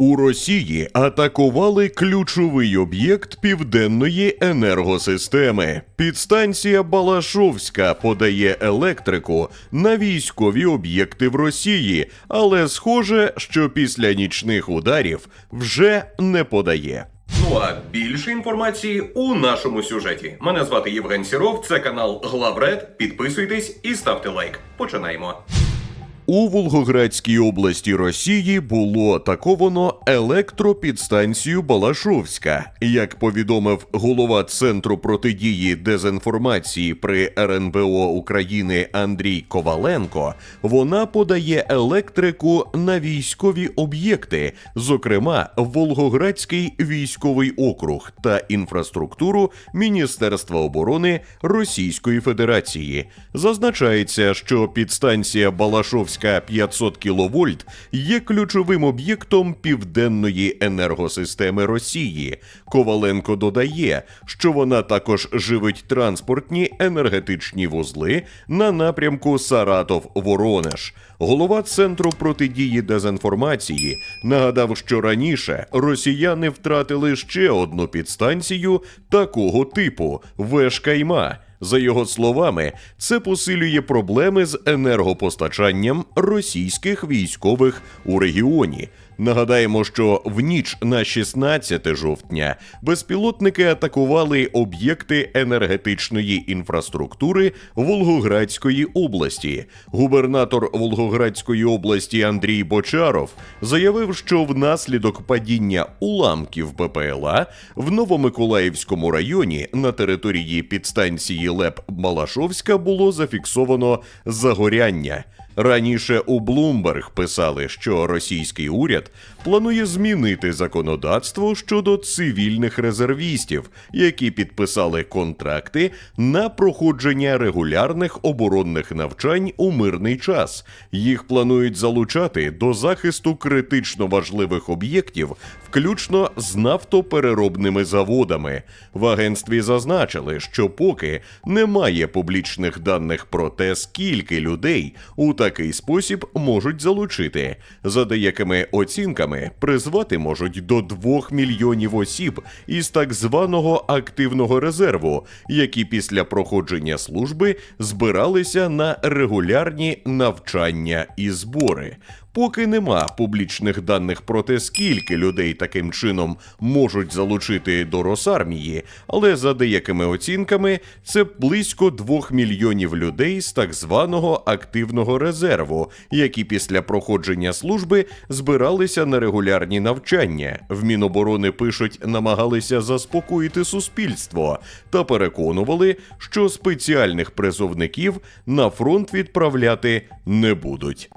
У Росії атакували ключовий об'єкт південної енергосистеми. Підстанція Балашовська подає електрику на військові об'єкти в Росії, але схоже, що після нічних ударів вже не подає. Ну а більше інформації у нашому сюжеті. Мене звати Євген Сіров, це канал Главред. Підписуйтесь і ставте лайк. Починаємо. У Волгоградській області Росії було атаковано електропідстанцію Балашовська. Як повідомив голова Центру протидії дезінформації при РНБО України Андрій Коваленко, вона подає електрику на військові об'єкти, зокрема Волгоградський військовий округ та інфраструктуру Міністерства оборони Російської Федерації. Зазначається, що підстанція Балашовська 500 кВт є ключовим об'єктом південної енергосистеми Росії. Коваленко додає, що вона також живить транспортні енергетичні вузли на напрямку Саратов-Воронеж. Голова центру протидії дезінформації нагадав, що раніше росіяни втратили ще одну підстанцію такого типу Вешкайма. За його словами, це посилює проблеми з енергопостачанням російських військових у регіоні. Нагадаємо, що в ніч на 16 жовтня безпілотники атакували об'єкти енергетичної інфраструктури Волгоградської області. Губернатор Волгоградської області Андрій Бочаров заявив, що внаслідок падіння уламків БПЛА в Новомиколаївському районі на території підстанції ЛЕП Балашовська було зафіксовано загоряння. Раніше у Bloomberg писали, що російський уряд планує змінити законодавство щодо цивільних резервістів, які підписали контракти на проходження регулярних оборонних навчань у мирний час. Їх планують залучати до захисту критично важливих об'єктів, включно з нафтопереробними заводами. В агентстві зазначили, що поки немає публічних даних про те, скільки людей у такий спосіб можуть залучити. За деякими оцінками, призвати можуть до 2 мільйонів осіб із так званого активного резерву, які після проходження служби збиралися на регулярні навчання і збори. Поки нема публічних даних про те, скільки людей таким чином можуть залучити до Росармії, але за деякими оцінками це близько 2 мільйонів людей з так званого активного резерву, які після проходження служби збиралися на регулярні навчання. В Міноборони пишуть, намагалися заспокоїти суспільство та переконували, що спеціальних призовників на фронт відправляти не будуть.